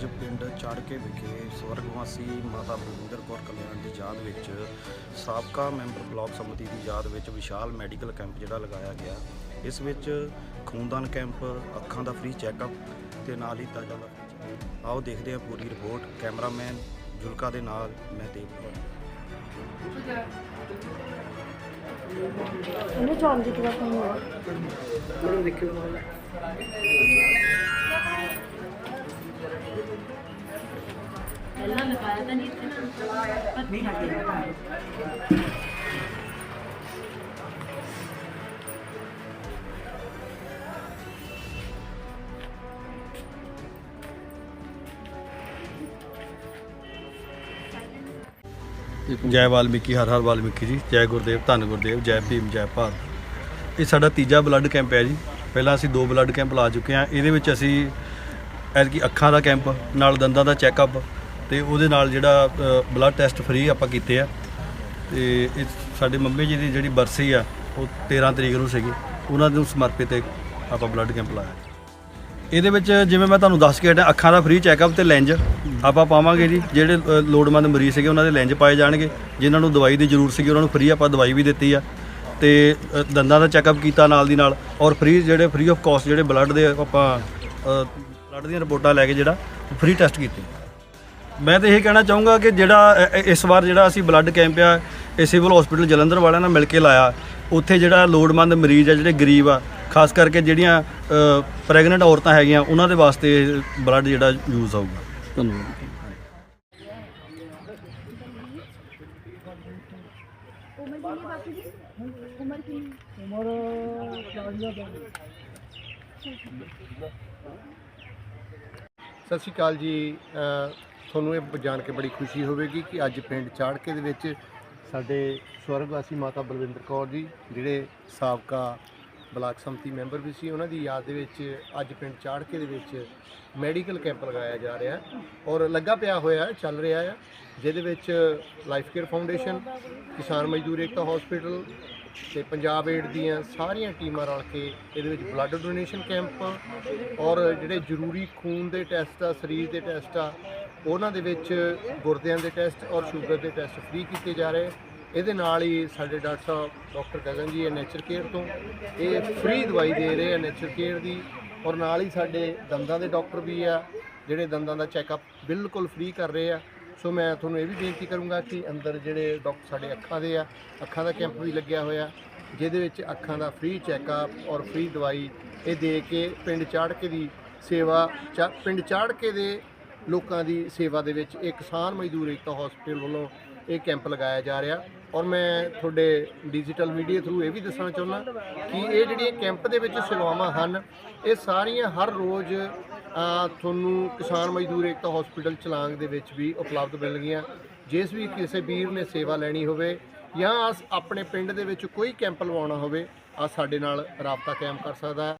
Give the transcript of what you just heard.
ਅੱਜ ਪਿੰਡ ਚਾੜਕੇ ਵਿਖੇ ਸਵਰਗਵਾਸੀ ਮਾਤਾ ਬਲਵਿੰਦਰ ਕੌਰ ਕਲਿਆਣ ਦੀ ਯਾਦ ਵਿੱਚ ਸਾਬਕਾ ਮੈਂਬਰ ਬਲਾਕ ਸਮਿਤੀ ਦੀ ਯਾਦ ਵਿੱਚ ਵਿਸ਼ਾਲ ਮੈਡੀਕਲ ਕੈਂਪ ਜਿਹੜਾ ਲਗਾਇਆ ਗਿਆ। ਇਸ ਵਿੱਚ ਖੂਨਦਾਨ ਕੈਂਪ ਅੱਖਾਂ ਦਾ ਫ੍ਰੀ ਚੈੱਕਅਪ ਤੇ ਨਾਲ ਹੀ ਤਾਜ਼ਾ ਦਾ। ਆਓ ਦੇਖਦੇ ਹਾਂ ਪੂਰੀ ਰਿਪੋਰਟ। ਕੈਮਰਾਮੈਨ ਜੁਲਕਾ ਦੇ ਨਾਲ ਮੈਂ ਦੇਵ ਇਹਨੂੰ ਚਾਂਦੀ ਦੀ ਫੋਨ ਹੋਣਾ ਮੈਨੂੰ ਦੇਖਿਓ। ਪਹਿਲਾਂ ਨਹੀਂ ਇੱਥੇ ਨਾ ਨਹੀਂ ਹਟੇ ਜੈ ਵਾਲਮੀਕੀ, ਹਰ ਹਰ ਵਾਲਮੀਕੀ ਜੀ। ਜੈ ਗੁਰਦੇਵ, ਧੰਨ ਗੁਰਦੇਵ, ਜੈ ਭੀਮ, ਜੈ ਭਾਰਤ। ਇਹ ਸਾਡਾ ਤੀਜਾ ਬਲੱਡ ਕੈਂਪ ਹੈ ਜੀ। ਪਹਿਲਾਂ ਅਸੀਂ ਦੋ ਬਲੱਡ ਕੈਂਪ ਲਾ ਚੁੱਕੇ ਹਾਂ। ਇਹਦੇ ਵਿੱਚ ਅਸੀਂ ਐਤਕੀ ਅੱਖਾਂ ਦਾ ਕੈਂਪ, ਨਾਲ ਦੰਦਾਂ ਦਾ ਚੈੱਕਅਪ ਤੇ ਉਹਦੇ ਨਾਲ ਜਿਹੜਾ ਬਲੱਡ ਟੈਸਟ ਫ੍ਰੀ ਆਪਾਂ ਕੀਤੇ ਆ। ਤੇ ਇਹ ਸਾਡੇ ਮੰਮੀ ਜੀ ਦੀ ਜਿਹੜੀ ਬਰਸੀ ਆ, ਉਹ 13 ਤਰੀਕ ਨੂੰ ਸੀਗੀ। ਉਹਨਾਂ ਨੂੰ ਸਮਰਪਿਤ ਆਪਾਂ ਬਲੱਡ ਕੈਂਪ ਲਾਇਆ। ਇਹਦੇ ਵਿੱਚ ਜਿਵੇਂ ਮੈਂ ਤੁਹਾਨੂੰ ਦੱਸ ਕੇ ਹਟਿਆ, ਅੱਖਾਂ ਦਾ ਫ੍ਰੀ ਚੈੱਕਅਪ ਤੇ ਲੈਂਜ ਆਪਾਂ ਪਾਵਾਂਗੇ ਜੀ। ਜਿਹੜੇ ਲੋੜਵੰਦ ਮਰੀਜ਼ ਸੀਗੇ, ਉਹਨਾਂ ਦੇ ਲੈਂਜ ਪਾਏ ਜਾਣਗੇ। ਜਿਨ੍ਹਾਂ ਨੂੰ ਦਵਾਈ ਦੀ ਜ਼ਰੂਰਤ ਸੀਗੀ, ਉਹਨਾਂ ਨੂੰ ਫ੍ਰੀ ਆਪਾਂ ਦਵਾਈ ਵੀ ਦਿੱਤੀ ਆ। ਤੇ ਦੰਦਾਂ ਦਾ ਚੈੱਕਅਪ ਕੀਤਾ ਨਾਲ ਦੀ ਨਾਲ। ਔਰ ਫ੍ਰੀ ਜਿਹੜੇ ਫ੍ਰੀ ਆਫ ਕਾਸਟ ਜਿਹੜੇ ਬਲੱਡ ਦੇ ਆਪਾਂ ਬਲੱਡ ਦੀਆਂ ਰਿਪੋਰਟਾਂ ਲੈ ਕੇ ਜਿਹੜਾ ਫ੍ਰੀ ਟੈਸਟ ਕੀਤੇ। ਮੈਂ ਤਾਂ ਇਹ ਕਹਿਣਾ ਚਾਹੂੰਗਾ ਕਿ ਜਿਹੜਾ ਇਸ ਵਾਰ ਜਿਹੜਾ ਅਸੀਂ ਬਲੱਡ ਕੈਂਪ ਆ ਇਹ ਸਿਵਲ ਹਸਪੀਟਲ ਜਲੰਧਰ ਵਾਲਿਆਂ ਨਾਲ ਮਿਲ ਕੇ ਲਾਇਆ। ਉੱਥੇ ਜਿਹੜਾ ਲੋੜਵੰਦ ਮਰੀਜ਼ ਆ ਜਿਹੜੇ ਗਰੀਬ ਆ ਖਾਸ ਕਰਕੇ ਜਿਹੜੀਆਂ ਪ੍ਰੈਗਨੈਂਟ ਔਰਤਾਂ ਹੈਗੀਆਂ ਉਹਨਾਂ ਦੇ ਵਾਸਤੇ ਬਲੱਡ ਜਿਹੜਾ ਯੂਜ਼ ਆਊਗਾ ਧੰਨਵਾਦ। ਸਤਿ ਸ਼੍ਰੀ ਅਕਾਲ ਜੀ ਤੁਹਾਨੂੰ ਇਹ ਜਾਣ ਕੇ ਬੜੀ ਖੁਸ਼ੀ ਹੋਵੇਗੀ ਕਿ ਅੱਜ ਪਿੰਡ ਚਾੜਕੇ ਦੇ ਵਿੱਚ ਸਾਡੇ ਸਵਰਗਵਾਸੀ ਮਾਤਾ ਬਲਵਿੰਦਰ ਕੌਰ ਜੀ ਜਿਹੜੇ ਸਾਬਕਾ ਬਲਾਕ ਸੰਮਤੀ ਮੈਂਬਰ ਵੀ ਸੀ ਉਹਨਾਂ ਦੀ ਯਾਦ ਦੇ ਵਿੱਚ ਅੱਜ ਪਿੰਡ ਚਾੜਕੇ ਦੇ ਵਿੱਚ ਮੈਡੀਕਲ ਕੈਂਪ ਲਗਾਇਆ ਜਾ ਰਿਹਾ ਹੈ ਔਰ ਲੱਗਾ ਪਿਆ ਹੋਇਆ ਹੈ, ਚੱਲ ਰਿਹਾ ਹੈ ਜਿਹਦੇ ਵਿੱਚ ਲਾਈਫ ਕੇਅਰ ਫਾਊਂਡੇਸ਼ਨ ਕਿਸਾਨ ਮਜ਼ਦੂਰ ਏਕਤਾ ਹਸਪੀਟਲ ਤੇ ਪੰਜਾਬ ਏਡ ਦੀਆਂ ਸਾਰੀਆਂ ਟੀਮਾਂ ਰਲ ਕੇ ਇਹਦੇ ਵਿੱਚ ਬਲੱਡ ਡੋਨੇਸ਼ਨ ਕੈਂਪ ਔਰ ਜਿਹੜੇ ਜ਼ਰੂਰੀ ਖੂਨ ਦੇ ਟੈਸਟ ਆ ਸਰੀਰ ਦੇ ਟੈਸਟ ਆ ਉਹਨਾਂ ਦੇ ਵਿੱਚ ਗੁਰਦਿਆਂ ਦੇ ਟੈਸਟ ਔਰ ਸ਼ੂਗਰ ਦੇ ਟੈਸਟ ਫ੍ਰੀ ਕੀਤੇ ਜਾ ਰਹੇ। ਇਹਦੇ ਨਾਲ ਹੀ ਸਾਡੇ ਡਾਕਟਰ ਸਾਹਿਬ, ਡਾਕਟਰ ਗਗਨ ਜੀ ਇਹ ਨੇਚਰ ਕੇਅਰ ਤੋਂ ਇਹ ਫ੍ਰੀ ਦਵਾਈ ਦੇ ਰਹੇ ਆ ਨੇਚਰ ਕੇਅਰ ਦੀ। ਔਰ ਨਾਲ ਹੀ ਸਾਡੇ ਦੰਦਾਂ ਦੇ ਡਾਕਟਰ ਵੀ ਆ, ਜਿਹੜੇ ਦੰਦਾਂ ਦਾ ਚੈੱਕਅਪ ਬਿਲਕੁਲ ਫ੍ਰੀ ਕਰ ਰਹੇ ਆ। ਸੋ ਮੈਂ ਤੁਹਾਨੂੰ ਇਹ ਵੀ ਬੇਨਤੀ ਕਰੂੰਗਾ ਕਿ ਅੰਦਰ ਜਿਹੜੇ ਡਾਕਟਰ ਸਾਡੇ ਅੱਖਾਂ ਦੇ ਆ, ਅੱਖਾਂ ਦਾ ਕੈਂਪ ਵੀ ਲੱਗਿਆ ਹੋਇਆ, ਜਿਹਦੇ ਵਿੱਚ ਅੱਖਾਂ ਦਾ ਫ੍ਰੀ ਚੈੱਕਅਪ ਔਰ ਫ੍ਰੀ ਦਵਾਈ ਇਹ ਦੇ ਕੇ ਪਿੰਡ ਚਾੜਕੇ ਦੀ ਸੇਵਾ, ਚਾ- ਪਿੰਡ ਚਾੜਕੇ ਦੇ ਲੋਕਾਂ ਦੀ ਸੇਵਾ ਦੇ ਵਿੱਚ ਇਹ ਕਿਸਾਨ ਮਜ਼ਦੂਰ ਏਕਤਾ ਹਸਪੀਟਲ ਵੱਲੋਂ ਇਹ ਕੈਂਪ ਲਗਾਇਆ ਜਾ ਰਿਹਾ। ਔਰ ਮੈਂ ਤੁਹਾਡੇ ਡਿਜੀਟਲ ਮੀਡੀਆ ਥਰੂ ਇਹ ਵੀ ਦੱਸਣਾ ਚਾਹੁੰਦਾ ਕਿ ਇਹ ਜਿਹੜੀਆਂ ਕੈਂਪ ਦੇ ਵਿੱਚ ਸੇਵਾਵਾਂ ਹਨ, ਇਹ ਸਾਰੀਆਂ ਹਰ ਰੋਜ਼ ਤੁਹਾਨੂੰ ਕਿਸਾਨ ਮਜ਼ਦੂਰ ਏਕਤਾ ਹਸਪੀਟਲ ਚਲਾਂਗ ਦੇ ਵਿੱਚ ਵੀ ਉਪਲਬਧ ਮਿਲਣਗੀਆਂ। ਜਿਸ ਵੀ ਕਿਸੇ ਵੀਰ ਨੇ ਸੇਵਾ ਲੈਣੀ ਹੋਵੇ ਜਾਂ ਅਸ- ਆਪਣੇ ਪਿੰਡ ਦੇ ਵਿੱਚ ਕੋਈ ਕੈਂਪ ਲਵਾਉਣਾ ਹੋਵੇ ਆ ਸਾਡੇ ਨਾਲ ਰਾਬਤਾ ਕਾਇਮ ਕਰ ਸਕਦਾ